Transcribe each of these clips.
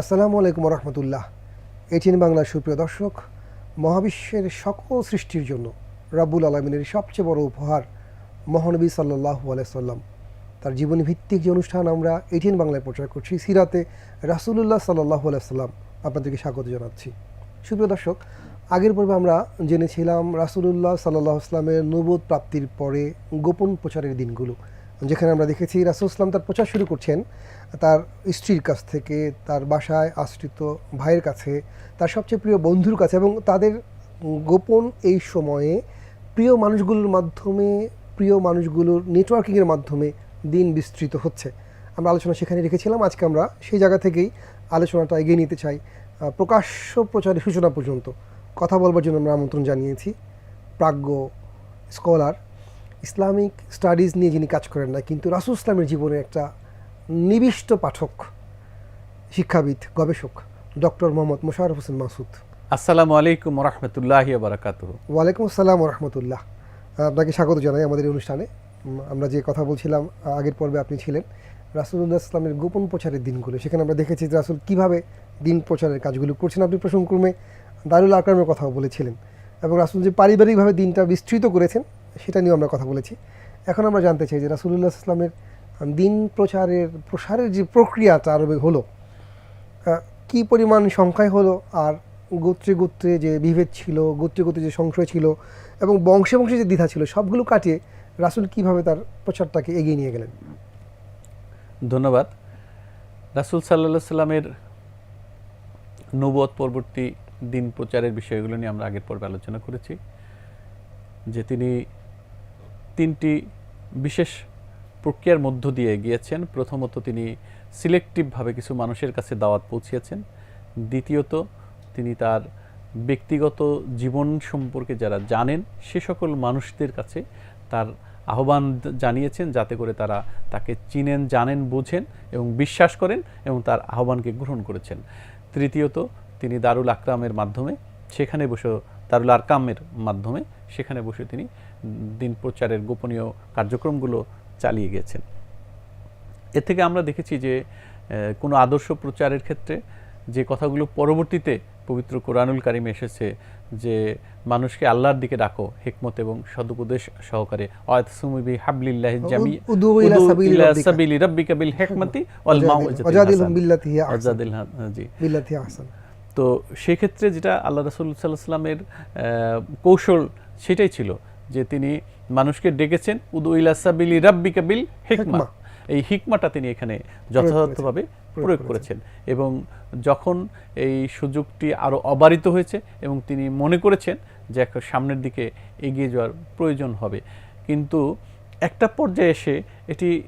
আসসালামু আলাইকুম রহমতুল্লাহ এটিএন বাংলার সুপ্রিয় দর্শক, মহাবিশ্বের সকল সৃষ্টির জন্য রাব্বুল আলমিনের সবচেয়ে বড় উপহার মহানবী সাল্লাহ আলাইসাল্লাম তার জীবনী ভিত্তিক যে অনুষ্ঠান আমরা এটিএন বাংলায় প্রচার করছি, সিরাতে রাসুলুল্লাহ সাল্লাহ আলাইসাল্লাম আপনাদেরকে স্বাগত জানাচ্ছি। সুপ্রিয় দর্শক আগের পর্বে আমরা জেনেছিলাম রাসুলুল্লাহ সাল্লাহ আসলামের নবদ প্রাপ্তির পরে গোপন প্রচারের দিনগুলো, যেখানে আমরা দেখেছি রাসুল ইসলাম তার প্রচার শুরু করছেন, তার স্ত্রীর কাছ থেকে, তার বাসায় আশ্রিত ভাইয়ের কাছে, তার সবচেয়ে প্রিয় বন্ধুর কাছে এবং তাদের গোপন এই সময়ে প্রিয় মানুষগুলোর মাধ্যমে, প্রিয় মানুষগুলোর নেটওয়ার্কিংয়ের মাধ্যমে দিন বিস্তৃত হচ্ছে। আমরা আলোচনা সেখানে রেখেছিলাম, আজকে আমরা সেই জায়গা থেকেই আলোচনাটা এগিয়ে নিতে চাই প্রকাশ্য প্রচারের সূচনা পর্যন্ত। কথা বলবার জন্য আমরা আমন্ত্রণ জানিয়েছি প্রাজ্ঞ স্কলার। ইসলামিক স্টাডিজ নিয়ে যিনি কাজ করেন না কিন্তু রাসুল ইসলামের জীবনে একটা নিবিষ্ট পাঠক শিক্ষাবিদ গবেষক ডক্টর মোহাম্মদ মোশারফ হোসেন মাসুদ আসসালামু আলাইকুম রহমতুল্লাহ বারাকাতুহ। ওয়ালাইকুম আসসালাম রহমতুল্লাহ। আপনাকে স্বাগত জানাই আমাদের অনুষ্ঠানে। আমরা যে কথা বলছিলাম আগের পর্বে আপনি ছিলেন রাসুল্লাহ ইসলামের গোপন প্রচারের দিনগুলো। সেখানে আমরা দেখেছি যে রাসুল কীভাবে দিন প্রচারের কাজগুলো করছেন। আপনি প্রসঙ্গক্রমে দারুল আকরামের কথাও বলেছিলেন এবং রাসুল যে পারিবারিকভাবে দিনটা বিস্তৃত করেছেন, সেটা নিয়েও আমরা কথা বলেছি। এখন আমরা জানতে চাই যে রাসুল্লাহ ইসলামের দিন প্রচারের, প্রসারের যে প্রক্রিয়াটা আরবে হলো কি পরিমাণ সংখ্যায় হলো আর গোত্রে গোত্রে যে বিভেদ ছিল, গোত্রে গোত্রে যে সংশয় ছিল এবং বংশে বংশে যে দ্বিধা ছিল, সবগুলো কাটিয়ে রাসুল কীভাবে তার প্রচারটাকে এগিয়ে নিয়ে গেলেন? ধন্যবাদ। রাসুল সাল্লাহ সাল্লামের নবত পরবর্তী দিন প্রচারের বিষয়গুলো নিয়ে আমরা আগের পর্বে আলোচনা করেছি, যে তিনি তিনটি বিশেষ প্রক্রিয়ার মধ্য দিয়ে গিয়েছেন। প্রথমত তিনি সিলেক্টিভভাবে কিছু মানুষের কাছে দাওয়াত পৌঁছিয়েছেন। দ্বিতীয়ত তিনি তার ব্যক্তিগত জীবন সম্পর্কে যারা জানেন, সে সকল মানুষদের কাছে তার আহ্বান জানিয়েছেন, যাতে করে তারা তাকে চিনেন, জানেন, বোঝেন এবং বিশ্বাস করেন এবং তার আহ্বানকে গ্রহণ করেছেন। তৃতীয়ত তিনি দারুল আকরামের মাধ্যমে সেখানে বসে দারুল আরকামের মাধ্যমে সেখানে বসে তিনি দিন প্রচারের গোপনীয় কার্যক্রমগুলো চালিয়ে গেছেন এর থেকে আমরা দেখেছি যে কোনো আদর্শ প্রচারের ক্ষেত্রে যে কথাগুলো পরবর্তীতে পবিত্র কোরআনুল কারিমে এসেছে যে মানুষকে আল্লাহর দিকে ডাকো হেকমত এবং সদুপদেশ সহকারে অয়াতসুমিবি হাবলিল্লাহি জামি সাবিলি রাব্বিকা। বিল হিকমতি ওয়াল মাউইজাতিল বিল্লাতি আহসান। জি বিল্লাতি আহসান তো সেক্ষেত্রে যেটা আল্লাহ রসুল সাল্লাহ সাল্লামের কৌশল সেটাই ছিল যে তিনি মানুষকে ডেকেছেন উদু ইলা সাবিলি রাব্বিকা বিল হিকমা। হিকমা। এই হিকমাটা তিনি এখানে যথাযথভাবে প্রয়োগ করেছেন। এবং যখন এই সুযোগটি আরও অবারিত হয়েছে এবং তিনি মনে করেছেন যে একটা সামনের দিকে এগিয়ে যাওয়ার প্রয়োজন হবে। কিন্তু একটা পর্যায়ে এসে এটি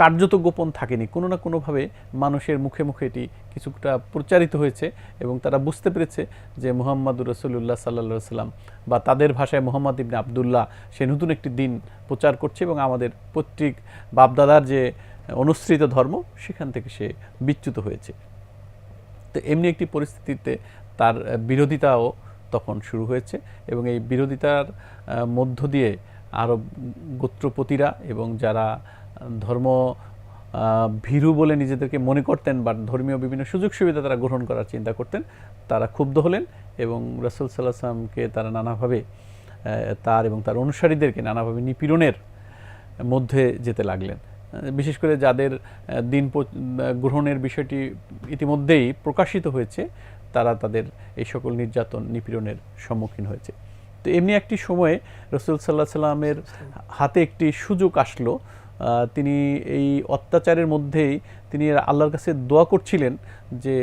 কার্যত গোপন থাকেনি। কোনো না কোনোভাবে মানুষের মুখে মুখে এটি কিছুটা প্রচারিত হয়েছে এবং তারা বুঝতে পেরেছে যে মোহাম্মদুর রসুল্লাহ সাল্লা সাল্লাম বা তাদের ভাষায় মোহাম্মদ ইবনে আবদুল্লাহ, সে নতুন একটি দিন প্রচার করছে এবং আমাদের পৈতৃক বাপদাদার যে অনুসৃত ধর্ম, সেখান থেকে সে বিচ্যুত হয়েছে। তো এমনি একটি পরিস্থিতিতে তার বিরোধিতাও তখন শুরু হয়েছে এবং এই বিরোধিতার মধ্য দিয়ে আরব গোত্রপতিরা এবং যারা ধর্ম ভীরু বলে নিজেদেরকে মনে করতেন বা ধর্মীয় বিভিন্ন সুযোগ সুবিধা তারা গ্রহণ করার চিন্তা করতেন, তারা ক্ষুব্ধ হলেন এবং রসুল সাল্লাহ তারা নানাভাবে তার এবং তার অনুসারীদেরকে নানাভাবে নিপীড়নের মধ্যে যেতে লাগলেন। বিশেষ করে যাদের দিন গ্রহণের বিষয়টি ইতিমধ্যেই প্রকাশিত হয়েছে, তারা তাদের এই সকল নির্যাতন, নিপীড়নের সম্মুখীন হয়েছে। তো এমনি একটি সময়ে রসুল সাল্লাহ সাল্লামের হাতে একটি সুযোগ আসলো তিনি এই অত্যাচারের মধ্যেই তিনি আল্লাহর কাছে দোয়া করছিলেন যে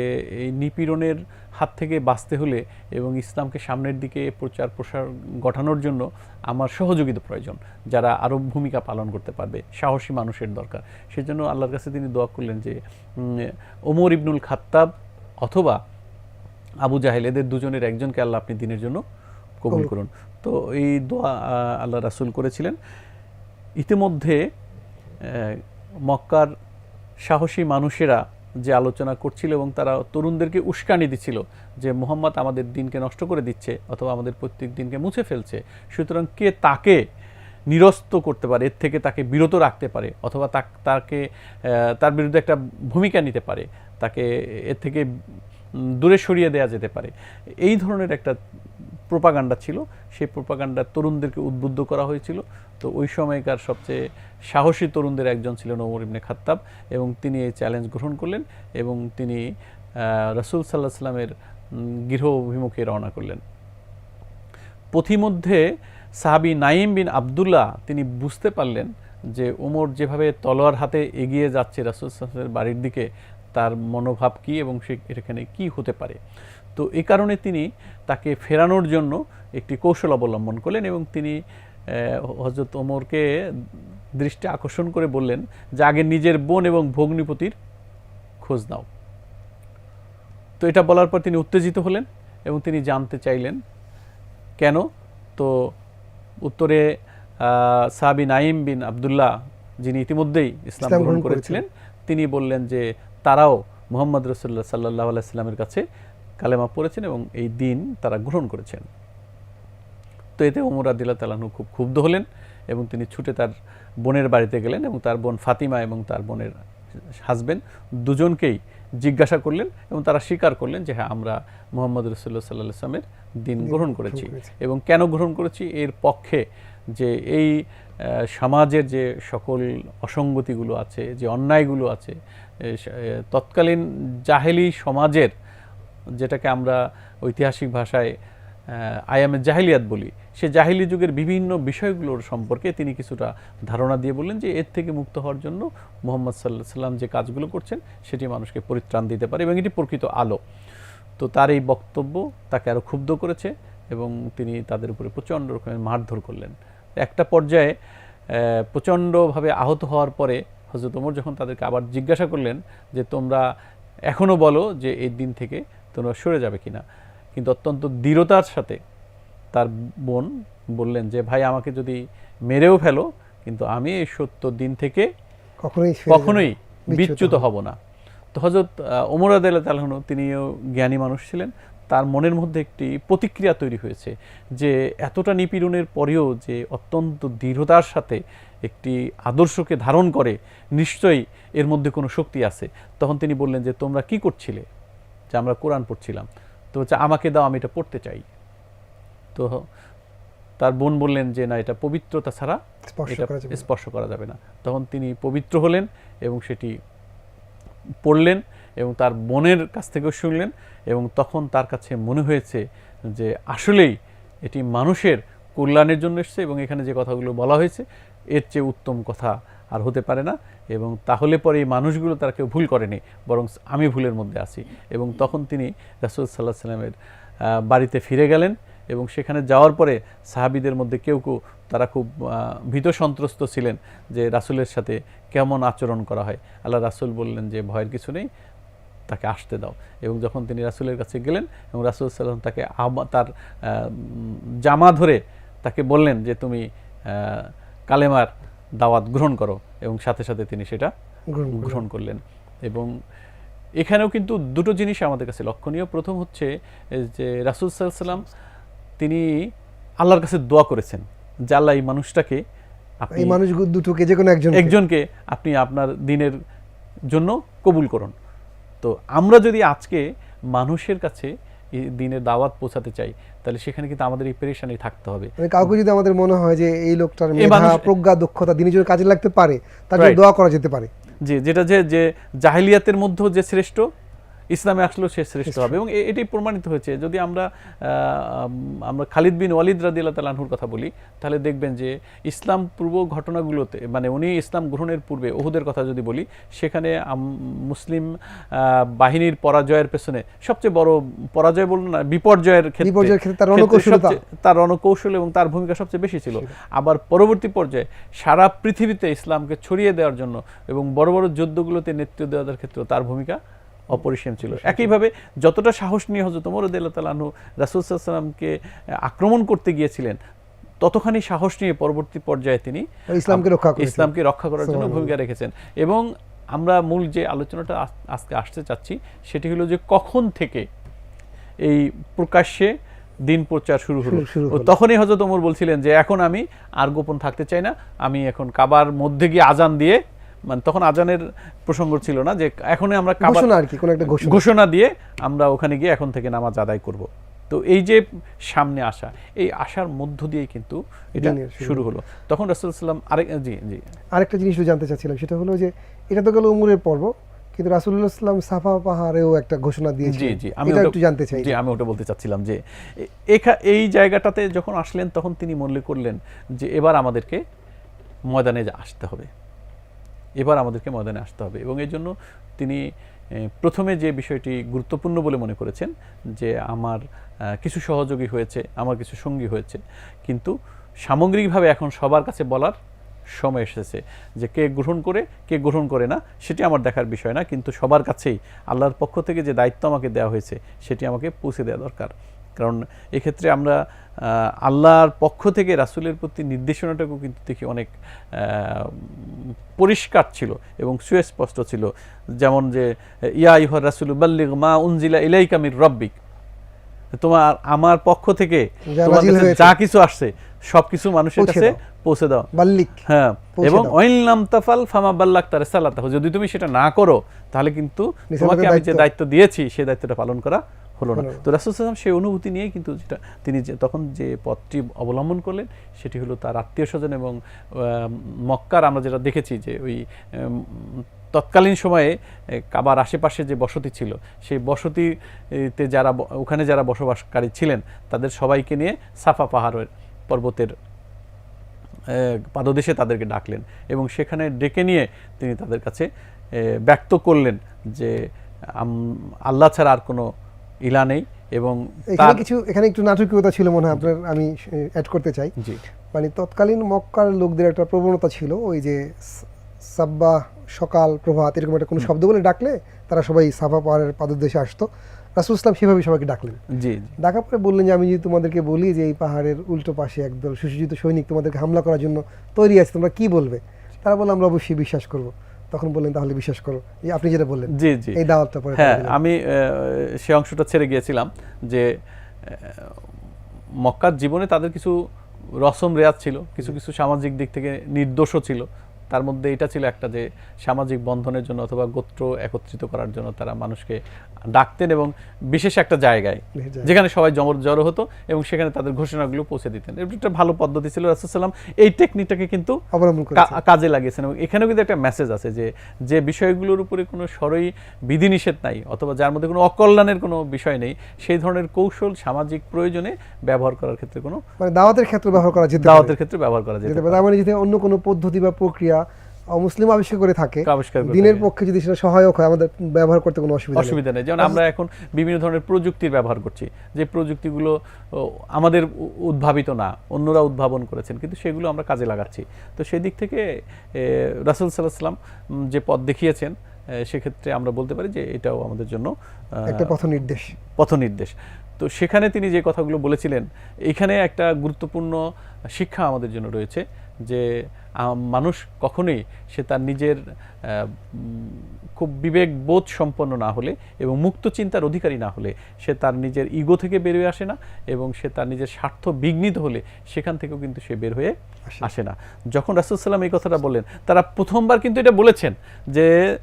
এই নিপীড়নের হাত থেকে বাঁচতে হলে এবং ইসলামকে সামনের দিকে প্রচার প্রসার ঘটানোর জন্য আমার সহযোগিতা প্রয়োজন যারা আরও ভূমিকা পালন করতে পারবে সাহসী মানুষের দরকার। সেজন্য আল্লাহর কাছে তিনি দোয়া করলেন যে ওমর ইবনুল খাত্তাব অথবা আবু জাহেল এদের দুজনের একজনকে আল্লাহ আপনি দিনের জন্য কবুল। করুন। তো এই দোয়া আল্লাহ রাসুল করেছিলেন। ইতিমধ্যে মক্কার সাহসী মানুষেরা যে আলোচনা করছিল এবং তারা তরুণদেরকে উস্কানি দিচ্ছিল যে মোহাম্মদ আমাদের দিনকে নষ্ট করে দিচ্ছে অথবা আমাদের প্রত্যেক দিনকে মুছে ফেলছে, সুতরাং কে তাকে নিরস্ত করতে পারে, এর থেকে তাকে বিরত রাখতে পারে অথবা তাক- তার বিরুদ্ধে একটা ভূমিকা নিতে পারে, তাকে এর থেকে দূরে সরিয়ে দেওয়া যেতে পারে। এই ধরনের একটা প্রোপাগান্ডা ছিল। সেই প্রোপাগান্ডা তরুণদেরকে উদ্বুদ্ধ করা হয়েছিল। তো ওই সময়কার সবচেয়ে সাহসী তরুণদের একজন ছিলেন ওমর ইবনে খাত্তাব এবং তিনি এই চ্যালেঞ্জ গ্রহণ করলেন এবং তিনি রাসুল সাল্লাহ সাল্লামের গৃহ অভিমুখে রওনা করলেন। পথিমধ্যে সাহাবি নাইম বিন আবদুল্লাহ তিনি বুঝতে পারলেন যে ওমর যেভাবে তলোয়ার হাতে এগিয়ে যাচ্ছে রাসুল সাল্লামের বাড়ির দিকে, তার মনোভাব কি এবং সে এখানে কি হতে পারে। তো এই কারণে তিনি তাকে ফেরানোর জন্য একটি কৌশল অবলম্বন করলেন এবং তিনি হজরত ওমরকে দৃষ্টি আকর্ষণ করে বললেন যে আগে নিজের বোন এবং ভগ্নিপতির খোঁজ নাও। তো এটা বলার পর তিনি উত্তেজিত হলেন এবং তিনি জানতে চাইলেন কেন? তো উত্তরে সাহাবি নাইম বিন আবদুল্লাহ যিনি ইতিমধ্যেই ইসলাম গ্রহণ করেছিলেন। তিনি বললেন যে তারাও মোহাম্মদ রসুল্লাহ সাল্লাহ আলাইস্লামের কাছে কালেমা পড়েছেন এবং এই দিন তারা গ্রহণ করেছেন তো এতে ওমর আদিল্লাহ তালাহু খুব ক্ষুব্ধ হলেন এবং তিনি ছুটে তার বোনের বাড়িতে গেলেন এবং তার বোন ফাতিমা এবং তার বোনের হাজবেন্ড দুজনকেই জিজ্ঞাসা করলেন এবং তারা স্বীকার করলেন যে হ্যাঁ আমরা মোহাম্মদ রসুল্লাহ সাল্লাহ আসলামের দিন গ্রহণ করেছি। এবং কেন গ্রহণ করেছি এর পক্ষে যে এই সমাজের যে সকল অসঙ্গতিগুলো আছে যে অন্যায়গুলো আছে তৎকালীন জাহেলি সমাজের যেটাকে আমরা ঐতিহাসিক ভাষায় আয়ামে জাহিলিয়াত বলি। সে জাহিলি যুগের বিভিন্ন বিষয়গুলোর সম্পর্কে তিনি কিছুটা ধারণা দিয়ে বললেন যে এর থেকে মুক্ত হওয়ার জন্য মোহাম্মদ সাল্লাহ সাল্লাম যে কাজগুলো করছেন, সেটি মানুষকে পরিত্রাণ দিতে পারে এবং এটি প্রকৃত আলো। তো তার এই বক্তব্য তাকে আরও ক্ষুব্ধ করেছে এবং তিনি তাদের উপরে প্রচণ্ড রকমের মারধর করলেন। একটা পর্যায়ে প্রচণ্ডভাবে আহত হওয়ার পরে হজরত ওমর যখন তাদেরকে আবার জিজ্ঞাসা করলেন যে, তোমরা এখনও বলো যে এই দিন থেকে তোমরা সরে যাবে কিনা। কিন্তু অত্যন্ত দৃঢ়তার সাথে তার বোন বললেন যে ভাই আমাকে যদি মেরেও ফেলো কিন্তু আমি এই সত্য দিন থেকে কখনোই। কখনোই বিচ্যুত বিচ্যুত হব না। তো হজরত ওমর আদাল্লাহ তালহন তিনিও জ্ঞানী মানুষ ছিলেন। তার মনের মধ্যে একটি প্রতিক্রিয়া তৈরি হয়েছে যে এতটা নিপীড়নের পরেও যে অত্যন্ত দৃঢ়তার সাথে একটি আদর্শকে ধারণ করে নিশ্চয়ই এর মধ্যে কোনো শক্তি আছে। তখন তিনি বললেন যে তোমরা কি করছিলে? যে আমরা কোরআন পড়ছিলাম। তো হচ্ছে আমাকে দাও আমি এটা পড়তে চাই। তো তার বোন বললেন যে না এটা পবিত্রতা ছাড়া স্পর্শ করা যাবে না। করা যাবে না। তখন তিনি পবিত্র হলেন এবং সেটি পড়লেন এবং তার বোনের কাছ থেকেও শুনলেন এবং তখন তার কাছে মনে হয়েছে যে আসলেই এটি মানুষের কল্যাণের জন্য এসছে এবং এখানে যে কথাগুলো বলা হয়েছে এর চেয়ে উত্তম কথা আর হতে পারে না। এবং তাহলে পরে এই মানুষগুলো তারা কেউ ভুল করেনি, বরং আমি ভুলের মধ্যে আছি। এবং তখন তিনি রাসুল সাল্লাহ সাল্লামের বাড়িতে ফিরে গেলেন এবং সেখানে যাওয়ার পরে সাহাবিদের মধ্যে কেউ কেউ তারা খুব ভীত সন্ত্রস্ত ছিলেন যে রাসুলের সাথে কেমন আচরণ করা হয়। আল্লাহ রাসুল বললেন যে, ভয়ের কিছু নেই, তাকে আসতে দাও। এবং যখন তিনি রাসুলের কাছে গেলেন এবং রাসুল সাল্লাম তাকে তার জামা ধরে তাকে বললেন যে, তুমি কালেমার দাওয়াত গ্রহণ করো এবং সাথে সাথে তিনি সেটা গ্রহণ করলেন। এবং এখানেও কিন্তু দুটো জিনিস আমাদের কাছে লক্ষণীয়। প্রথম হচ্ছে যে রাসুল সাল্লাম তিনি আল্লাহর কাছে দোয়া করেছেন যে আল্লাহ এই মানুষটাকে আপনি মানুষ দুটোকে যে কোনো একজন একজনকে আপনি আপনার দিনের জন্য কবুল করুন। তো আমরা যদি আজকে মানুষের কাছে দিনের দাওয়াত পৌঁছাতে চাই তাহলে সেখানে কিন্তু আমাদের এই পেরেশানি থাকতে হবে। মানে কাউকে যদি আমাদের মনে হয় যে এই লোকটার মেধা প্রজ্ঞা দক্ষতা দিনের জন্য কাজে লাগতে পারে তার জন্য দোয়া করা যেতে পারে। জি যেটা যে যে জাহিলিয়াতের মধ্যেও যে শ্রেষ্ঠ ইসলামে আসলেও সে শ্রেষ্ঠ হবে এবং এ- এটাই প্রমাণিত হয়েছে। যদি আমরা আমরা খালিদ বিন ওয়ালিদ রাদিল্লাহ তালাহুর কথা বলি তাহলে দেখবেন যে ইসলাম পূর্ব ঘটনাগুলোতে মানে উনি ইসলাম গ্রহণের পূর্বে ওহুদের কথা যদি বলি সেখানে মুসলিম বাহিনীর পরাজয়ের পেছনে সবচেয়ে বড় পরাজয় বলুন না বিপর্যয়ের ক্ষেত্রে তার রণকৌশল এবং তার ভূমিকা সবচেয়ে বেশি ছিল। আবার পরবর্তী পর্যায়ে সারা পৃথিবীতে ইসলামকে ছড়িয়ে দেওয়ার জন্য এবং বড় বড় যুদ্ধগুলোতে নেতৃত্ব দেওয়ার ক্ষেত্রে তার ভূমিকা অপরিসীম ছিল। একইভাবে যতটা সাহস নিয়ে হজরত ওমর তালানহু রাসুল সাল্লামকে আক্রমণ করতে গিয়েছিলেন ততখানি সাহস নিয়ে পরবর্তী পর্যায়ে তিনি ইসলামকে রক্ষা ইসলামকে রক্ষা করার জন্য ভূমিকা রেখেছেন। এবং আমরা মূল যে আলোচনাটা আজকে আসতে চাচ্ছি সেটি হলো যে কখন থেকে এই প্রকাশ্যে দিন প্রচার শুরু হলো। শুরু- শুরু হলো। তখনই হজরত ওমর বলছিলেন যে এখন আমি আর গোপন থাকতে চাই না আমি এখন কাবার মধ্যে গিয়ে আজান দিয়ে মানে তখন আজানের প্রসঙ্গ ছিল না যে এখনই আমরা ঘোষণা আর কি কোন একটা ঘোষণা। দিয়ে আমরা ওখানে গিয়ে এখন থেকে নামাজ আদায় করব। তো এই যে সামনে আসা এই আসার মধ্য দিয়েই কিন্তু এটা শুরু। হলো। তখন রাসূল সাল্লাম আরেক জি জি। আরেকটা জিনিস জানতে চাচ্ছিলাম সেটা হলো যে এটা তো গেল উমরের পর্ব কিন্তু রাসুল্লাহ ইসলাম সাফা পাহাড়েও একটা ঘোষণা দিয়েছে জি জি আমি ওটা- একটু জানতে চাই। জি আমি ওটা বলতে চাচ্ছিলাম যে এই জায়গাটাতে যখন আসলেন তখন তিনি মনে করলেন যে এবার আমাদেরকে ময়দানে আসতে হবে। এবার আমাদেরকে ময়দানে আসতে হবে। এবং এই জন্য তিনি প্রথমে যে বিষয়টি গুরুত্বপূর্ণ বলে মনে করেছেন যে আমার কিছু সহযোগী হয়েছে, আমার কিছু সঙ্গী হয়েছে, কিন্তু সামগ্রিকভাবে এখন সবার কাছে বলার সময় এসেছে যে কে গ্রহণ করে, কে গ্রহণ করে না, সেটি আমার দেখার বিষয় না, কিন্তু সবার কাছেই আল্লাহর পক্ষ থেকে যে দায়িত্ব আমাকে দেওয়া হয়েছে, সেটি আমাকে পৌঁছে দেওয়া দরকার। কারণ এক্ষেত্রে আমরা আল্লাহর পক্ষ থেকে রাসূলের প্রতি নির্দেশনাটাকেও কিন্তু দেখি অনেক পরিষ্কার ছিল এবং সুস্পষ্ট ছিল। যেমন যে ইয়া ইহর রাসুল বাল্লিগ মা উনজিলা ইলাইকা মির রব্বিক। তোমার আমার পক্ষ থেকে যা কাছে যা কিছু আসছে সবকিছু মানুষের কাছে পৌঁছে দাও। বাল্লিক হ্যাঁ এবং। ওয়াইল নাম তাফাল ফামা বাল্লাক তার সালাতাহ যদি তুমি সেটা না করো তাহলে কিন্তু তোমাকে আমি যে দায়িত্ব দিয়েছি সেই দায়িত্বটা পালন করা হলো না। তো রাসূল সাল্লাম সেই অনুভূতি নিয়ে কিন্তু যেটা তিনি যে তখন যে পথটি অবলম্বন করলেন সেটি হলো তার আত্মীয় স্বজন এবং মক্কার আমরা যেটা দেখেছি যে ওই তৎকালীন সময়ে কাবার আশেপাশে যে বসতি ছিল সেই বসতিতে যারা ওখানে যারা বসবাসকারী ছিলেন তাদের সবাইকে নিয়ে সাফা পাহাড়ের পর্বতের পাদদেশে তাদেরকে ডাকলেন এবং সেখানে ডেকে নিয়ে তিনি তাদের কাছে ব্যক্ত করলেন যে আল্লাহ ছাড়া আর কোনো ইলা নেই এবং এখানে কিছু এখানে একটু নাটকীয়তা ছিল মনে হয় আপনার আমি অ্যাড করতে চাই। জি। মানে তৎকালীন মক্কার লোকদের একটা প্রবণতা ছিল ওই যে সাব্বা সকাল প্রভাত এরকম একটা কোনো শব্দ বলে ডাকলে তারা সবাই সাফা পাহাড়ের পাদদেশে আসতো। রাসুল ইসলাম সেভাবে সবাইকে ডাকলেন। জি ডাকার পরে বললেন যে আমি যদি তোমাদেরকে বলি যে এই পাহাড়ের উল্টো পাশে একদল সুসজ্জিত সৈনিক তোমাদেরকে হামলা করার জন্য তৈরি আছে তোমরা কি বলবে? তারা বলল আমরা অবশ্যই বিশ্বাস করব। তখন বললেন তাহলে বিশ্বাস করো। এই আপনি যেটা বললেন জি জি। এই দাওয়াতটা পরে হ্যাঁ আমি আহ, সে অংশটা ছেড়ে গিয়েছিলাম যে মক্কার জীবনে তাদের কিছু রসম রেয়াজ ছিল কিছু কিছু সামাজিক দিক থেকে নির্দোষও ছিল। তার মধ্যে এটা ছিল একটা যে সামাজিক বন্ধনের জন্য অথবা গোত্র একত্রিত করার জন্য তারা মানুষকে ডাকতেন এবং বিশেষ একটা জায়গায়। যেখানে সবাই জমর জড়ো হতো এবং সেখানে তাদের ঘোষণাগুলো পৌঁছে দিতেন। একটা ভালো পদ্ধতি ছিল রাসুসাল্লাম এই টেকনিকটাকে কিন্তু কাজে লাগিয়েছেন এবং এখানেও কিন্তু একটা মেসেজ আছে যে যে বিষয়গুলোর উপরে কোনো সরই বিধিনিষেধ নাই অথবা যার মধ্যে কোনো অকল্যাণের কোনো বিষয় নেই সেই ধরনের কৌশল সামাজিক প্রয়োজনে ব্যবহার করার ক্ষেত্রে কোনো মানে দাওয়াতের ক্ষেত্রে ব্যবহার করা যেতে দাওয়াতের ক্ষেত্রে ব্যবহার করা যেতে পারে। মানে যদি অন্য কোনো পদ্ধতি বা প্রক্রিয়া মুসলিম আবিষ্কার করে থাকে। দিনের পক্ষে যদি সেটা সহায়ক হয় আমাদের ব্যবহার করতে কোনো অসুবিধা অসুবিধা নেই। যেমন আমরা এখন বিভিন্ন ধরনের প্রযুক্তির ব্যবহার করছি। যে প্রযুক্তিগুলো আমাদের উদ্ভাবিত না অন্যরা উদ্ভাবন করেছেন কিন্তু সেগুলো আমরা কাজে লাগাচ্ছি। তো সেই দিক থেকে রাসুল সাল্লাহ সাল্লাম যে পথ দেখিয়েছেন সেক্ষেত্রে আমরা বলতে পারি যে এটাও আমাদের জন্য একটা পথ নির্দেশ পথনির্দেশ। তো সেখানে তিনি যে কথাগুলো বলেছিলেন এখানে একটা গুরুত্বপূর্ণ শিক্ষা আমাদের জন্য রয়েছে যে মানুষ কখনোই সে তার নিজের খুব বিবেক বোধ সম্পন্ন না হলে এবং মুক্ত চিন্তার অধিকারী না হলে সে তার নিজের ইগো থেকে বেরিয়ে আসে না এবং সে তার নিজের স্বার্থ বিঘ্নিত হলে সেখান থেকেও কিন্তু সে বের হয়ে আসে। না যখন রাসুলসাল্লাম এই কথাটা বললেন তারা প্রথমবার কিন্তু এটা বলেছেন যে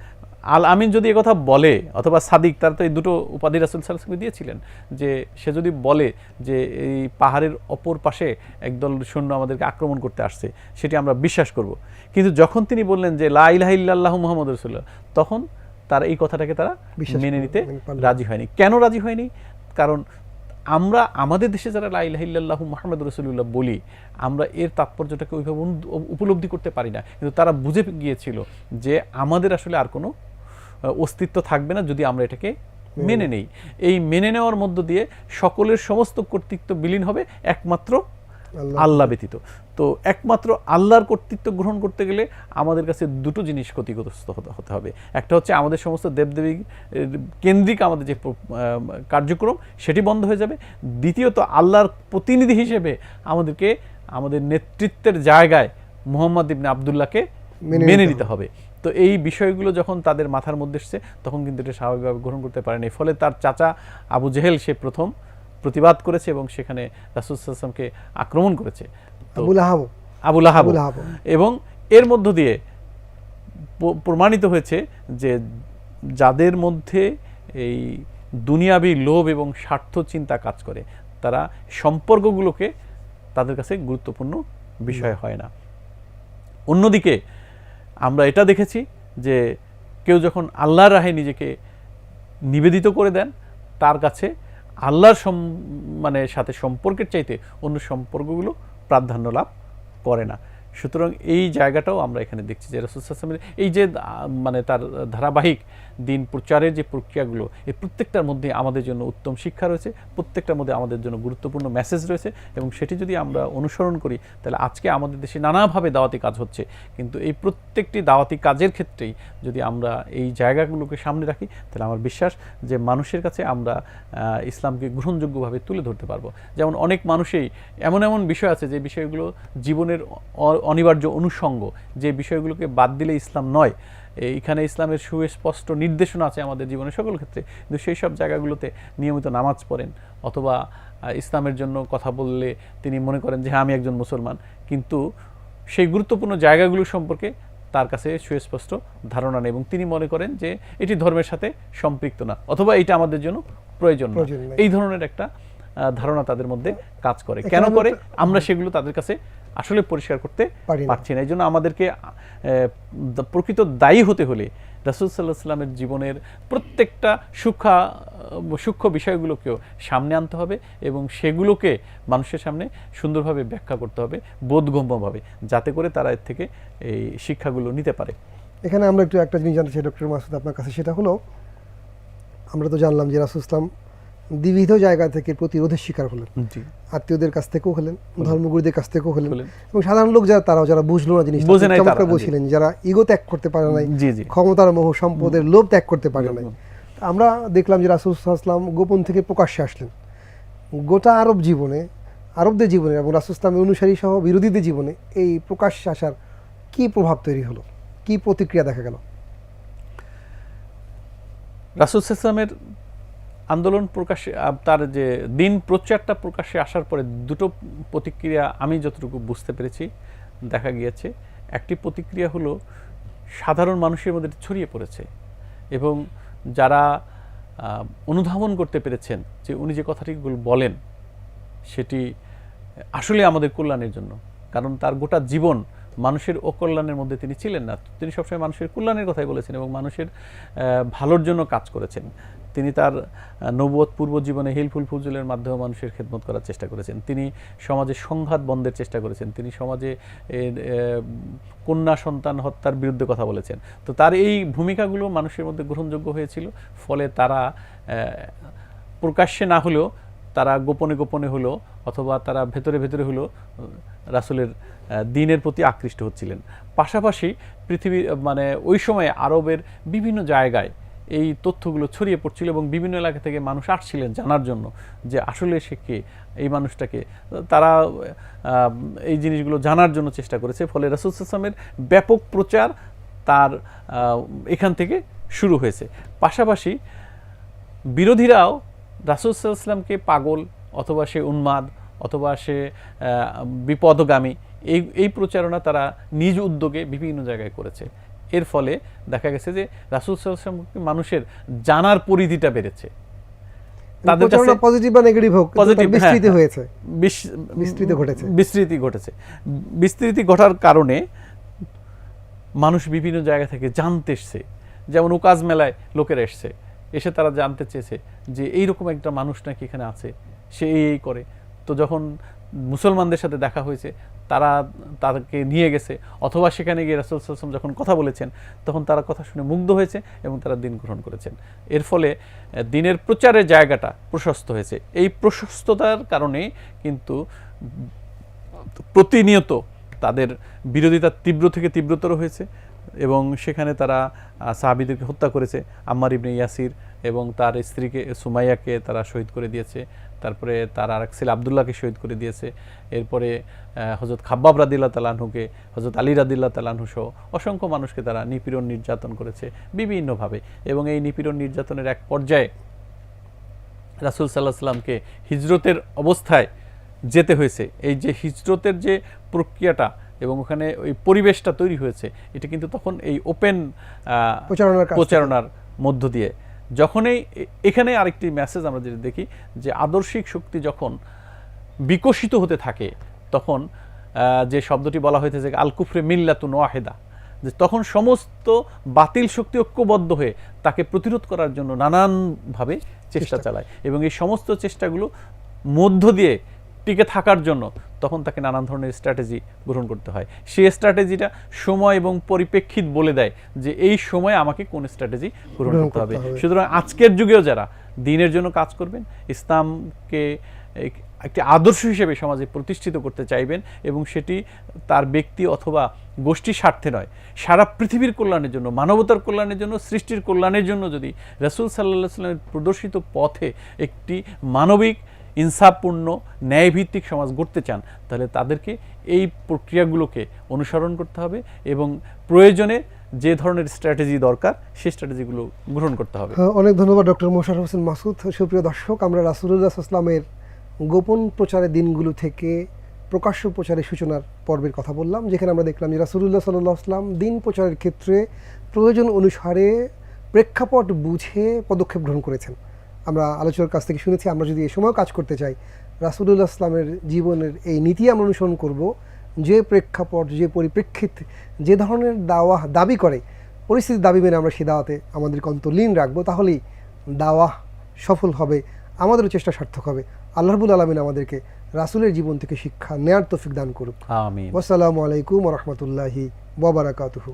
আল আমিন যদি কথা বলে অথবা সাদিক তার তো এই দুটো উপাধি রাসুল সাল্লামকে দিয়েছিলেন যে সে যদি বলে যে এই পাহাড়ের অপর পাশে একদল সৈন্য আমাদেরকে আক্রমণ করতে আসছে সেটি আমরা বিশ্বাস করব। কিন্তু যখন তিনি বললেন যে লা ইলাহা ইল্লাল্লাহ রসুল্লাহ তখন তারা এই কথাটাকে তারা মেনে নিতে রাজি হয়নি। কেন রাজি হয়নি? কারণ আমরা আমাদের দেশে যারা লাইলাহিল্লাহ মোহাম্মদ রসুল্লাহ বলি আমরা এর তাৎপর্যটাকে ওইভাবে উপলব্ধি করতে পারি না। কিন্তু তারা বুঝে গিয়েছিল যে আমাদের আসলে আর কোনো অস্তিত্ব থাকবে না যদি আমরা এটাকে মেনে নেই। এই মেনে নেওয়ার মধ্য দিয়ে সকলের সমস্ত কর্তৃত্ব বিলীন হবে একমাত্র আল্লাহ। ব্যতীত। তো একমাত্র আল্লাহর কর্তৃত্ব গ্রহণ করতে গেলে আমাদের কাছে দুটো জিনিস ক্ষতিগ্রস্ত হতে হবে। একটা হচ্ছে আমাদের সমস্ত দেবদেবী কেন্দ্রিক আমাদের যে কার্যক্রম সেটি বন্ধ হয়ে যাবে। দ্বিতীয়ত আল্লাহর প্রতিনিধি হিসেবে আমাদেরকে আমাদের নেতৃত্বের জায়গায় মুহাম্মদ ইবনে আবদুল্লাহকে মেনে নিতে হবে। তো এই বিষয়গুলো যখন তাদের মাথার মধ্যে এসছে তখন কিন্তু এটা স্বাভাবিকভাবে গ্রহণ করতে পারেনি ফলে তার চাচা আবু জেহেল সে প্রথম প্রতিবাদ করেছে এবং সেখানে রাসুলসাল্লামকে আক্রমণ করেছে। আবুল আহাব। এবং এর মধ্য দিয়ে প্রমাণিত হয়েছে যে যাদের মধ্যে এই দুনিয়াবি লোভ এবং স্বার্থ চিন্তা কাজ করে তারা সম্পর্কগুলোকে তাদের কাছে গুরুত্বপূর্ণ বিষয় হয় না। অন্যদিকে আমরা এটা দেখেছি যে কেউ যখন আল্লাহর রাহে নিজেকে নিবেদিত করে দেন, তার কাছে আল্লাহর সম মানে সাথে সম্পর্কের চাইতে অন্য সম্পর্কগুলো প্রাধান্য লাভ করে না। সুতরাং এই জায়গাটাও আমরা এখানে দেখছি যে রসুলের এই যে মানে তার ধারাবাহিক দিন প্রচারের যে প্রক্রিয়াগুলো এই প্রত্যেকটার মধ্যে আমাদের জন্য উত্তম শিক্ষা রয়েছে, প্রত্যেকটার মধ্যে আমাদের জন্য গুরুত্বপূর্ণ মেসেজ রয়েছে এবং সেটি যদি আমরা অনুসরণ করি, তাহলে আজকে আমাদের দেশে নানাভাবে দাওয়াতি কাজ হচ্ছে। কিন্তু এই প্রত্যেকটি দাওয়াতি কাজের ক্ষেত্রেই যদি আমরা এই জায়গাগুলোকে সামনে রাখি, তাহলে আমার বিশ্বাস যে মানুষের কাছে আমরা ইসলামকে গ্রহণযোগ্যভাবে তুলে ধরতে পারব। যেমন অনেক মানুষেই এমন এমন বিষয় আছে যে বিষয়গুলো জীবনের অনিবার্য অনুষঙ্গ যে বিষয়গুলোকে বাদ দিলে ইসলাম নয়। এইখানে ইসলামের সুস্পষ্ট নির্দেশনা আছে আমাদের জীবনের সকল ক্ষেত্রে। কিন্তু সেই সব জায়গাগুলোতে নিয়মিত নামাজ পড়েন অথবা ইসলামের জন্য কথা বললে তিনি মনে করেন যে হ্যাঁ আমি একজন মুসলমান। কিন্তু সেই গুরুত্বপূর্ণ জায়গাগুলো সম্পর্কে তার কাছে সুস্পষ্ট ধারণা নেই এবং তিনি মনে করেন যে এটি ধর্মের সাথে সম্পৃক্ত না অথবা এটা আমাদের জন্য প্রয়োজন। এই ধরনের একটা ধারণা তাদের মধ্যে কাজ করে। কেন করে? আমরা সেগুলো তাদের কাছে আসলে পরিষ্কার করতে পারছি না। এই জন্য আমাদেরকে প্রকৃত দায়ী হতে হলে রাসুল সাল্লাহ সাল্লামের জীবনের প্রত্যেকটা সূক্ষ্ম সূক্ষ্ম বিষয়গুলোকেও সামনে আনতে হবে এবং সেগুলোকে মানুষের সামনে সুন্দরভাবে ব্যাখ্যা করতে হবে বোধগম্যভাবে যাতে করে তারা এর থেকে এই শিক্ষাগুলো নিতে পারে। এখানে আমরা একটু একটা জিনিস জানতে চাই ডক্টর মাসুদ আপনার কাছে। সেটা হলো আমরা তো জানলাম যে রাসুল ইসলাম বিবিধ জায়গা থেকে প্রতিরোধের শিকার হলেন। আত্মীয়দের কাছ থেকেও হলেন ধর্মগুরুদের কাছ থেকেও হলেন। এবং সাধারণ লোক যারা তারাও যারা বুঝলো না জিনিস বোঝে নাই তারা, জি। বলছিলেন যারা ইগো ত্যাগ করতে পারে নাই ক্ষমতার মোহ সম্পদের লোভ ত্যাগ করতে পারে নাই। আমরা দেখলাম যে রাসুল ইসলাম গোপন থেকে প্রকাশ্যে আসলেন। গোটা আরব জীবনে আরবদের জীবনে এবং রাসুল ইসলামের অনুসারী সহ বিরোধীদের জীবনে এই প্রকাশ্যে আসার কি প্রভাব তৈরি হলো? কি প্রতিক্রিয়া দেখা গেল? রাসুল ইসলামের আন্দোলন প্রকাশে তার যে দিন প্রচারটা প্রকাশ্যে আসার পরে দুটো প্রতিক্রিয়া আমি যতটুকু বুঝতে পেরেছি, দেখা গিয়েছে। একটি প্রতিক্রিয়া হলো, সাধারণ মানুষের মধ্যে ছড়িয়ে পড়েছে এবং যারা অনুধাবন করতে পেরেছেন যে উনি যে কথাটিগুলো বলেন, সেটি আসলে আমাদের কল্যাণের জন্য। কারণ তার গোটা জীবন মানুষের অকল্যাণের মধ্যে তিনি ছিলেন না। তিনি সবসময় মানুষের কল্যাণের কথাই বলেছেন এবং মানুষের ভালোর জন্য কাজ করেছেন। তিনি তার আহ, নবুয়ত পূর্ব জীবনে হিলফুল ফুজুলের মাধ্যমে মানুষের খেদমত করার চেষ্টা করেছেন। তিনি সমাজে সংঘাত বন্ধের চেষ্টা করেছেন। তিনি সমাজে কন্যা সন্তান হত্যার বিরুদ্ধে কথা বলেছেন। তো তার এই ভূমিকাগুলো মানুষের মধ্যে গ্রহণযোগ্য হয়েছিল। ফলে তারা প্রকাশ্যে না হলেও তারা গোপনে গোপনে হলো অথবা তারা ভেতরে ভেতরে হলো রাসূলের দিনের প্রতি আকৃষ্ট হচ্ছিলেন। পাশাপাশি পৃথিবী মানে ওই সময়ে আরবের বিভিন্ন জায়গায় এই তথ্যগুলো ছড়িয়ে পড়ছিল এবং বিভিন্ন এলাকা থেকে মানুষ আসছিলেন জানার জন্য যে আসলে সে কে, এই মানুষটাকে। তারা এই জিনিসগুলো জানার জন্য চেষ্টা করেছে, ফলে রাসুল ইসলামের ব্যাপক প্রচার তার এখান থেকে শুরু হয়েছে। পাশাপাশি বিরোধীরাও রাসুলসাল্লামকে পাগল অথবা সে উন্মাদ অথবা সে বিপদগামী, এই এই প্রচারণা তারা নিজ উদ্যোগে বিভিন্ন জায়গায় করেছে। এর ফলে দেখা গেছে যে রাসুল সাল্লামকে মানুষের জানার পরিধিটা বেড়েছে। তাদের কাছে পজিটিভ বা নেগেটিভ হোক কিন্তু তার Positive, হ্যাঁ, বিস্তৃতি হ্যাঁ। হয়েছে। বিস্তৃতি ঘটেছে। বিস্তৃতি ঘটেছে। বিস্তৃতি ঘটার কারণে মানুষ বিভিন্ন জায়গা থেকে জানতে এসছে। যেমন উকাজ মেলায় লোকেরা এসছে। এসে তারা জানতে চেয়েছে যে এইরকম একটা মানুষ নাকি এখানে আছে সে এই এই করে। তো যখন মুসলমানদের সাথে দেখা হয়েছে, তারা তাদেরকে নিয়ে গেছে, অথবা সেখানে গিয়ে রাসুল সাল্লাম যখন কথা বলেছেন, তখন তারা কথা শুনে মুগ্ধ হয়েছে এবং তারা দিন গ্রহণ করেছেন। এর ফলে দিনের প্রচারের জায়গাটা প্রশস্ত হয়েছে। এই প্রশস্ততার কারণে কিন্তু প্রতিনিয়ত তাদের বিরোধিতা তীব্র থেকে তীব্রতর হয়েছে এবং সেখানে তারা সাহাবীদেরকে হত্যা করেছে। আম্মার ইবনে ইয়াসির এবং তার স্ত্রীকে সুমাইয়াকে তারা শহীদ করে দিয়েছে। তারপরে তার আরেক ছেলে আবদুল্লাহকে শহীদ করে দিয়েছে। এরপরে হজরত খাব্বাব রাদিল্লা তালাহুকে হজরত আলী রাদিল্লা তালাহু সহ অসংখ্য মানুষকে তারা নিপীড়ন নির্যাতন করেছে বিভিন্নভাবে। এবং এই নিপীড়ন নির্যাতনের এক পর্যায়ে রাসুল সাল্লাহ সাল্লামকে হিজরতের অবস্থায় যেতে হয়েছে। এই যে হিজরতের যে প্রক্রিয়াটা এবং ওখানে ওই পরিবেশটা তৈরি হয়েছে এটা কিন্তু তখন এই ওপেন প্রচারণার প্রচারণার মধ্য দিয়ে যখনই এখানে আরেকটি মেসেজ আমরা যেটা দেখি যে আদর্শিক শক্তি যখন বিকশিত হতে থাকে তখন যে শব্দটি বলা হয়েছে যে আল কুফরে মিল্লাতুন ওয়াহেদা যে তখন সমস্ত বাতিল শক্তি ঐক্যবদ্ধ হয়ে তাকে প্রতিরোধ করার জন্য নানানভাবে চেষ্টা চালায় এবং এই সমস্ত চেষ্টাগুলো মধ্য দিয়ে টিকে থাকার জন্য তখন তাকে নানান ধরনের স্ট্র্যাটেজি গ্রহণ করতে হয়। সেই স্ট্র্যাটেজিটা সময় এবং পরিপ্রেক্ষিত বলে দেয় যে এই সময় আমাকে কোন স্ট্র্যাটেজি গ্রহণ করতে হবে। সুতরাং আজকের যুগেও যারা দিনের জন্য কাজ করবেন ইসলামকে এক- একটি আদর্শ হিসেবে সমাজে প্রতিষ্ঠিত করতে চাইবেন এবং সেটি তার ব্যক্তি অথবা গোষ্ঠীর স্বার্থে নয়। সারা পৃথিবীর কল্যাণের জন্য মানবতার কল্যাণের জন্য সৃষ্টির কল্যাণের জন্য যদি রসুল সাল্লাহ সাল্লামের প্রদর্শিত পথে একটি মানবিক ইনসাফপূর্ণ ন্যায়ভিত্তিক সমাজ গড়তে চান তাহলে তাদেরকে এই প্রক্রিয়াগুলোকে অনুসরণ করতে হবে এবং প্রয়োজনে যে ধরনের স্ট্র্যাটেজি দরকার সেই স্ট্র্যাটেজিগুলো গ্রহণ করতে হবে। হ্যাঁ, অনেক ধন্যবাদ ডক্টর মোশারফ হোসেন মাসুদ। সুপ্রিয় দর্শক আমরা রাসুলুল্লাহ ইসলামের গোপন প্রচারের দিনগুলো থেকে প্রকাশ্য প্রচারের সূচনার পর্বের কথা বললাম যেখানে আমরা দেখলাম যে রাসুলুল্লাহ সাল্লাহ আসলাম দিন প্রচারের ক্ষেত্রে প্রয়োজন অনুসারে প্রেক্ষাপট বুঝে পদক্ষেপ গ্রহণ করেছেন। আমরা আলোচনার কাছ থেকে শুনেছি আমরা যদি এ সময়ও কাজ করতে চাই রাসুলুল্লাহ ইসলামের জীবনের এই নীতি আমরা অনুসরণ করব যে প্রেক্ষাপট যে পরিপ্রেক্ষিত যে ধরনের দাওয়া দাবি করে পরিস্থিতির দাবি মেনে আমরা সে দাওয়াতে আমাদেরকে অন্তর্লীন রাখব তাহলেই দাওয়া সফল হবে আমাদেরও চেষ্টা সার্থক হবে। আল্লাহবুল আলমিন আমাদেরকে রাসুলের জীবন থেকে শিক্ষা নেয়ার তৌফিক দান করুক। আসসালামু আলাইকুম রহমতুল্লাহি ওবরাকাতুহু